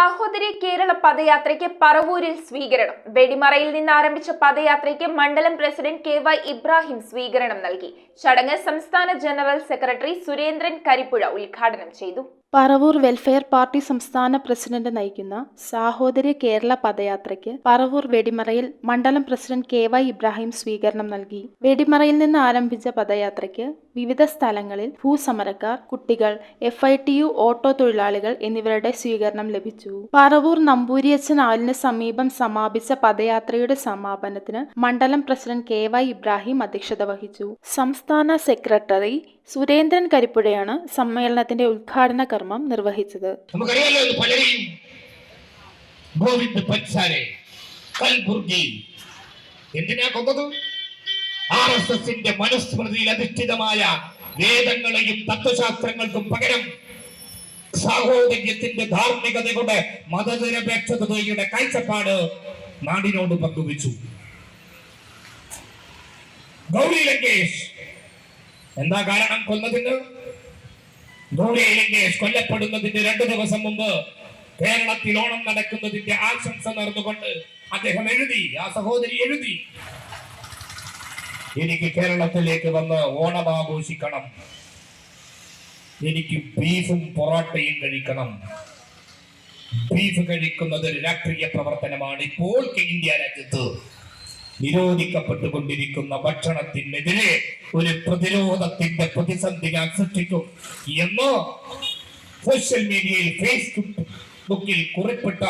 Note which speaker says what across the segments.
Speaker 1: സാഹോദര്യ കേരള പദയാത്രയ്ക്ക് പറവൂരിൽ സ്വീകരണം. വെടിമറയിൽ നിന്ന് ആരംഭിച്ച പദയാത്രയ്ക്ക് മണ്ഡലം പ്രസിഡന്റ് കെ വൈ ഇബ്രാഹിം സ്വീകരണം നൽകി. ചടങ്ങ് സംസ്ഥാന ജനറൽ സെക്രട്ടറി സുരേന്ദ്രൻ കരിപ്പുഴ ഉദ്ഘാടനം ചെയ്തു.
Speaker 2: പറവൂർ വെൽഫെയർ പാർട്ടി സംസ്ഥാന പ്രസിഡന്റ് നയിക്കുന്ന സാഹോദര്യ കേരള പദയാത്രയ്ക്ക് പറവൂർ വെടിമറയിൽ മണ്ഡലം പ്രസിഡന്റ് കെ വൈ ഇബ്രാഹിം സ്വീകരണം നൽകി. വെടിമറയിൽ നിന്ന് ആരംഭിച്ച പദയാത്രയ്ക്ക് വിവിധ സ്ഥലങ്ങളിൽ ഭൂസമരക്കാർ കുട്ടികൾ F I T U auto തൊഴിലാളികൾ എന്നിവരുടെ സ്വീകരണം ലഭിച്ചു. പറവൂർ നമ്പൂരിയച്ചൻ ആലിന് സമീപം സമാപിച്ച പദയാത്രയുടെ സമാപനത്തിന് മണ്ഡലം പ്രസിഡന്റ് കെ വൈ ഇബ്രാഹിം അധ്യക്ഷത വഹിച്ചു. സംസ്ഥാന സെക്രട്ടറി സുരേന്ദ്രൻ കരിപ്പുഴയാണ് സമ്മേളനത്തിന്റെ ഉദ്ഘാടന കർമ്മം നിർവഹിച്ചത്.
Speaker 3: നമുക്കറിയാലോ ഇത് പലരെയും ഗോവിന്ദ് പൻസാരെ കൽബുർഗി എന്തിനാ കൊന്നത്? മനുസ്മൃതിയിൽ അധിഷ്ഠിതമായ വേദങ്ങളെയും തത്വശാസ്ത്രങ്ങൾക്കും പകരം സാഹോദര്യത്തിന്റെ ധാർമ്മികതയുടെ മതനിരപേക്ഷതയുടെ കാഴ്ചപ്പാട് നാടിനോട് പങ്കുവച്ചു. ഗൗരി ലങ്കേഷ് എന്താ കാരണം കൊന്നതിന്? ലങ്കേഷ് കൊല്ലപ്പെടുന്നതിന്റെ രണ്ടു ദിവസം മുമ്പ് കേരളത്തിൽ ഓണം നടക്കുന്നതിന്റെ ആശംസ നേർന്നുകൊണ്ട് അദ്ദേഹം എഴുതി ആ സഹോദരി എഴുതി. എനിക്ക് കേരളത്തിലേക്ക് വന്ന് ഓണം ആഘോഷിക്കണം. എനിക്ക് ബീഫും പൊറോട്ടയും കഴിക്കണം. ബീഫ് കഴിക്കുന്നത് രാഷ്ട്രീയ പ്രവർത്തനമാണ് ഇപ്പോൾ ഇന്ത്യ രാജ്യത്ത്. നിരോധിക്കപ്പെട്ടുകൊണ്ടിരിക്കുന്ന ഭക്ഷണത്തിനെതിരെ ഒരു പ്രതിരോധത്തിന്റെ പ്രതിസന്ധി ഞാൻ സൃഷ്ടിക്കും. എന്നോ സോഷ്യൽ മീഡിയയിൽ ഫേസ്ബുക്ക് ബുക്കിൽ കുറിപ്പിട്ട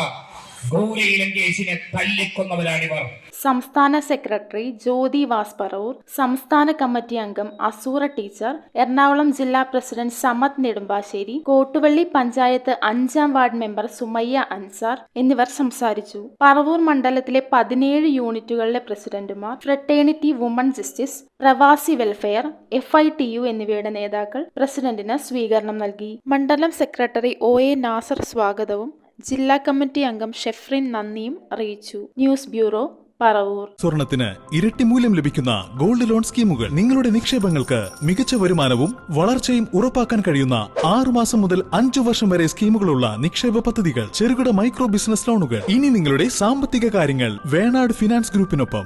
Speaker 3: ഗൗരി ലങ്കേഷിനെ തല്ലിക്കൊന്നവരാണിവർ.
Speaker 2: സംസ്ഥാന സെക്രട്ടറി ജ്യോതി വാസ്പറൂർ സംസ്ഥാന കമ്മിറ്റി അംഗം അസൂറ ടീച്ചർ എറണാകുളം ജില്ലാ പ്രസിഡന്റ് സമത് നെടുമ്പാശ്ശേരി കോട്ടുവള്ളി പഞ്ചായത്ത് അഞ്ചാം വാർഡ് മെമ്പർ സുമയ്യ അൻസാർ എന്നിവർ സംസാരിച്ചു. പറവൂർ മണ്ഡലത്തിലെ പതിനേഴ് യൂണിറ്റുകളിലെ പ്രസിഡന്റുമാർ fraternity women justice Pravasi welfare F I T U എന്നിവയുടെ നേതാക്കൾ പ്രസിഡന്റിന് സ്വീകരണം നൽകി. മണ്ഡലം സെക്രട്ടറി ഒ എ നാസർ സ്വാഗതവും ജില്ലാ കമ്മിറ്റി അംഗം ഷെഫ്രിൻ നന്ദിയും അറിയിച്ചു. ന്യൂസ് ബ്യൂറോ
Speaker 4: സ്വർണത്തിന് ഇരട്ടി മൂല്യം ലഭിക്കുന്ന ഗോൾഡ് ലോൺ സ്കീമുകൾ നിങ്ങളുടെ നിക്ഷേപങ്ങൾക്ക് മികച്ച വരുമാനവും വളർച്ചയും ഉറപ്പാക്കാൻ കഴിയുന്ന ആറു മാസം മുതൽ അഞ്ചു വർഷം വരെ സ്കീമുകളുള്ള നിക്ഷേപ പദ്ധതികൾ ചെറുകിട മൈക്രോ ബിസിനസ് ലോണുകൾ. ഇനി നിങ്ങളുടെ സാമ്പത്തിക കാര്യങ്ങൾ വേണാട് ഫിനാൻസ് ഗ്രൂപ്പിനൊപ്പം.